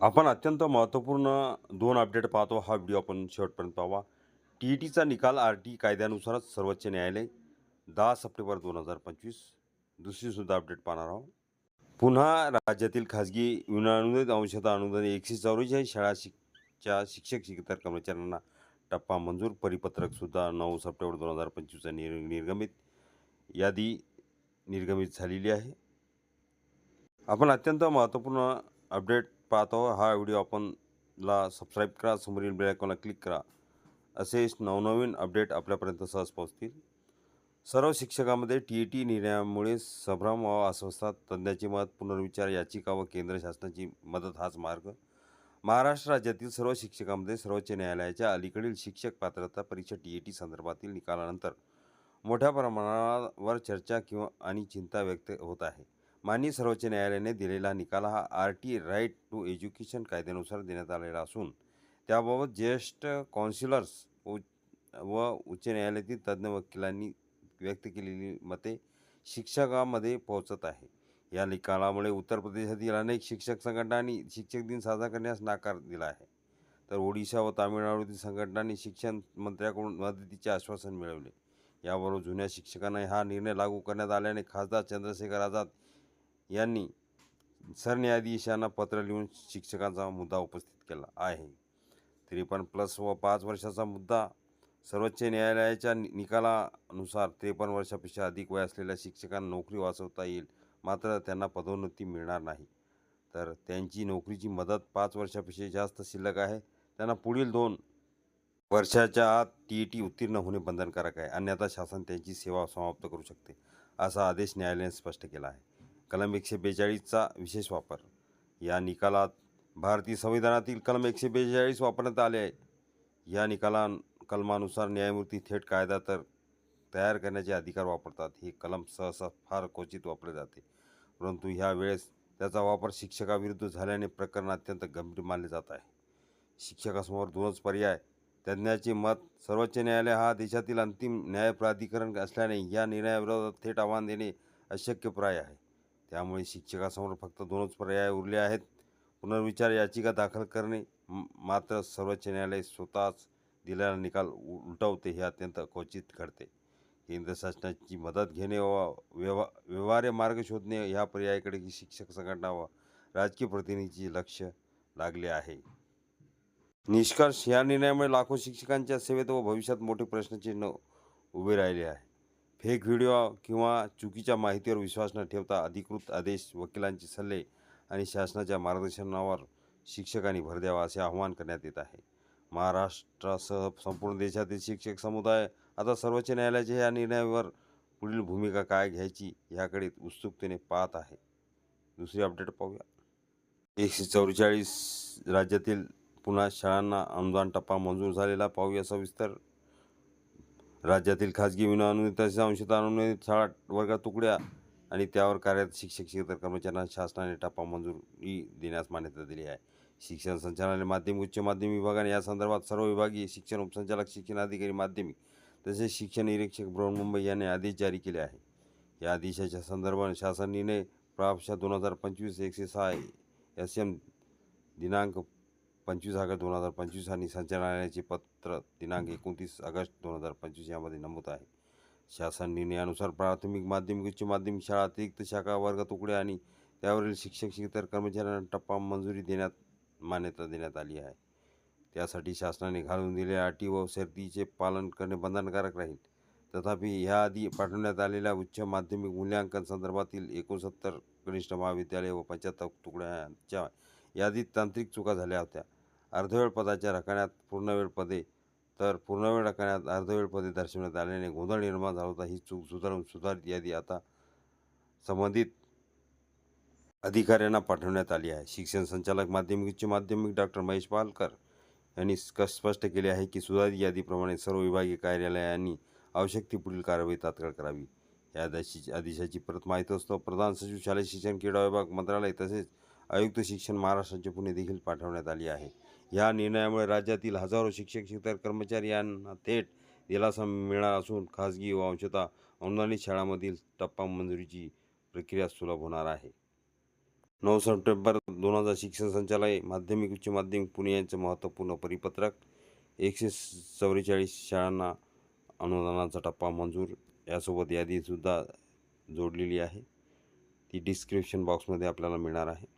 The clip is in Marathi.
आपण अत्यंत महत्त्वपूर्ण दोन अपडेट पाहतो. हा व्हिडिओ आपण शेवटपर्यंत पाहावा टी ई टीचा निकाल आर टी कायद्यानुसारच सर्वोच्च न्यायालय दहा सप्टेंबर दोन हजार पंचवीस. दुसरीसुद्धा अपडेट पाहणार आहोत. पुन्हा राज्यातील खाजगी विनानुदानित अंशतः अनुदान एकशे चौवेचाळीस शाळा शिकच्या शिक्षक शिकतर कर्मचाऱ्यांना टप्पा मंजूर परिपत्रकसुद्धा नऊ सप्टेंबर दोन हजार पंचवीसचा निर निर्गमित यादी निर्गमित झालेली आहे. आपण अत्यंत महत्त्वपूर्ण अपडेट पाहतो. हा व्हिडिओ आपण ला सबस्क्राईब करा समोरील बेल आयकॉनला क्लिक करा. असेच नवनवीन अपडेट आपल्यापर्यंत सहज पोहोचतील. सर्व शिक्षकामध्ये टी ई टी निर्णयामुळे संभ्रम व अस्वस्थात तज्ज्ञाचे मत पुनर्विचार याचिका व केंद्र शासनाची मदत हाच मार्ग. महाराष्ट्र राज्यातील सर्व शिक्षकांमध्ये सर्वोच्च न्यायालयाच्या अलीकडील शिक्षक पात्रता परीक्षा टी ई टी संदर्भातील निकालानंतर मोठ्या प्रमाणावर चर्चा किंवा आणि चिंता व्यक्त होत आहे. माननीय सर्वोच्च न्यायालयाने दिलेला निकाल हा R T right to education कायद्यानुसार देण्यात आलेला असून त्याबाबत ज्येष्ठ कौन्सिलर्स उ व उच्च न्यायालयातील तज्ज्ञ वकिलांनी व्यक्त केलेली मते शिक्षकामध्ये पोहोचत आहे. या निकालामुळे उत्तर प्रदेशातील अनेक शिक्षक संघटनांनी शिक्षक दिन साजरा करण्यास नाकार दिला आहे. तर ओडिशा व तामिळनाडूतील संघटनांनी शिक्षण मंत्र्याकडून मदतीचे आश्वासन मिळवले. याबरोबर जुन्या शिक्षकांना हा निर्णय लागू करण्यात आल्याने खासदार चंद्रशेखर आझाद यांनी सरन्यायाधीशांना पत्र लिहून शिक्षकांचा मुद्दा उपस्थित केला आहे. त्रेपन्न प्लस व पाच वर्षाचा मुद्दा सर्वोच्च न्यायालयाच्या नि- निकालानुसार त्रेपन्न वर्षापेक्षा अधिक वय असलेल्या शिक्षकांना नोकरी वाचवता येईल मात्र त्यांना पदोन्नती मिळणार नाही. तर त्यांची नोकरीची मदत पाच वर्षापेक्षा जास्त शिल्लक आहे. त्यांना पुढील दोन वर्षाच्या आत टी ई टी उत्तीर्ण होणे बंधनकारक आहे. अन्यथा शासन त्यांची सेवा समाप्त करू शकते असा आदेश न्यायालयाने स्पष्ट केला आहे. कलम एकशे बेचाळीसचा विशेष वापर. या निकालात भारतीय संविधानातील कलम एकशे बेचाळीस वापरण्यात आले आहे. या निकाला कलमानुसार न्यायमूर्ती थेट कायदा तर तयार करण्याचे अधिकार वापरतात. हे कलम सहसा फार क्वचित वापरले जाते. परंतु ह्या वेळेस त्याचा वापर शिक्षकाविरुद्ध झाल्याने प्रकरण अत्यंत गंभीर मानले जात आहे. शिक्षकासमोर दोनच पर्याय. तज्ज्ञाचे मत सर्वोच्च न्यायालय हा देशातील अंतिम न्याय प्राधिकरण असल्याने या निर्णयाविरोधात थेट आव्हान देणे अशक्यप्राय आहे. त्यामुळे शिक्षकासमोर फक्त दोनच पर्याय उरले आहेत. पुनर्विचार याचिका दाखल करणे. मात्र सर्वोच्च न्यायालय स्वतःच दिलेला निकाल उ- उलटवते हे अत्यंत क्वचित घडते. केंद्र शासनाची मदत घेणे व व्यवहा व्यवहार्य मार्ग शोधणे ह्या पर्यायाकडे शिक्षक संघटना व राजकीय प्रतिनिधीचे लक्ष लागले आहे. निष्कर्ष या निर्णयामुळे लाखो शिक्षकांच्या सेवेत व भविष्यात मोठे प्रश्नचिन्ह उभे राहिले आहे. फेक व्हिडिओ किंवा चुकीच्या माहितीवर विश्वास न ठेवता अधिकृत आदेश वकिलांचे सल्ले आणि शासनाच्या मार्गदर्शनावर शिक्षकांनी भर द्यावा असे आवाहन करण्यात येत आहे. महाराष्ट्रासह संपूर्ण देशातील शिक्षक समुदाय आता सर्वोच्च न्यायालयाच्या या निर्णयावर पुढील भूमिका काय घ्यायची ह्याकडे उत्सुकतेने पाहत आहे. दुसरी अपडेट पाहूया. एकशे चौवेचाळीस राज्यातील पुन्हा शाळांना अनुदान टप्पा मंजूर झालेला पाहूया सविस्तर. राज्यातील खाजगी विनाअनुदानित तसेच अंशतः अनुदानित शाळा वर्गात तुकड्या आणि त्यावर कार्यरत शिक्षक शिक्षक कर्मचाऱ्यांना शासनाने टप्पा मंजुरी देण्यास मान्यता दिली आहे. शिक्षण संचालनालय माध्यमिक उच्च माध्यमिक विभागाने या संदर्भात सर्व विभागीय शिक्षण उपसंचालक शिक्षण अधिकारी माध्यमिक तसेच शिक्षण निरीक्षक बृहन्मुंबई यांनी आदेश जारी केले आहे या आदेशाच्या संदर्भात शासन निर्णय प्राप्त दोन हजार पंचवीस एकशे सहा एस एम दिनांक पंचवीस ऑगस्ट दोन हजार पंचवीस आणि संचालनालयाचे पत्र दिनांक एकोणतीस ऑगस्ट दोन हजार पंचवीस यामध्ये नमूद आहे. शासन निर्णयानुसार प्राथमिक माध्यमिक उच्च माध्यमिक शाळा अतिरिक्त शाखा वर्ग तुकडे आणि त्यावरील शिक्षक शिक्षकेतर कर्मचाऱ्यांना टप्पा मंजुरी देण्यात मान्यता देण्यात आली आहे. त्यासाठी शासनाने घालून दिलेल्या अटी व शर्तीचे पालन करणे बंधनकारक राहील. तथापि ह्याआधी पाठवण्यात आलेल्या उच्च माध्यमिक मूल्यांकन संदर्भातील एकोणसत्तर कनिष्ठ महाविद्यालय व पंच्याहत्तर तुकड्यांच्या यादीत तांत्रिक चुका झाल्या होत्या. अर्धवेळ पदाच्या रकान्यात पूर्णवेळ पदे तर पूर्णवेळ रकान्यात अर्धवेळ पदे दर्शवण्यात आल्याने गोंधळ निर्माण झाला होता. ही चूक सुधारून सुधारित यादी आता संबंधित अधिकाऱ्यांना पाठवण्यात आली आहे. शिक्षण संचालक माध्यमिक उच्च माध्यमिक डॉक्टर महेश पालकर यांनी स्पष्ट केले आहे की सुधारित यादीप्रमाणे सर्व विभागीय कार्यालयांनी आवश्यक ती पुढील कारवाई तात्काळ करावी. या आदेशाची आदेशाची परत माहिती असतो प्रधान सचिव शालेय शिक्षण क्रीडा विभाग मंत्रालय तसेच आयुक्त शिक्षण महाराष्ट्राचे पुणे देखील पाठवण्यात आली आहे. या निर्णयामुळे राज्यातील हजारो शिक्षक शिक्षक कर्मचारी यांना थेट दिलासा मिळणार असून खाजगी व अंशतः अनुदानित शाळांमधील टप्पा मंजुरीची प्रक्रिया सुलभ होणार आहे. नऊ सप्टेंबर दोन हजार शिक्षण संचालय माध्यमिक उच्च माध्यमिक पुणे यांचं महत्त्वपूर्ण परिपत्रक एकशे चौवेचाळीस शाळांना अनुदानाचा टप्पा मंजूर यासोबत यादीसुद्धा जोडलेली आहे. ती डिस्क्रिप्शन बॉक्समध्ये आपल्याला मिळणार आहे.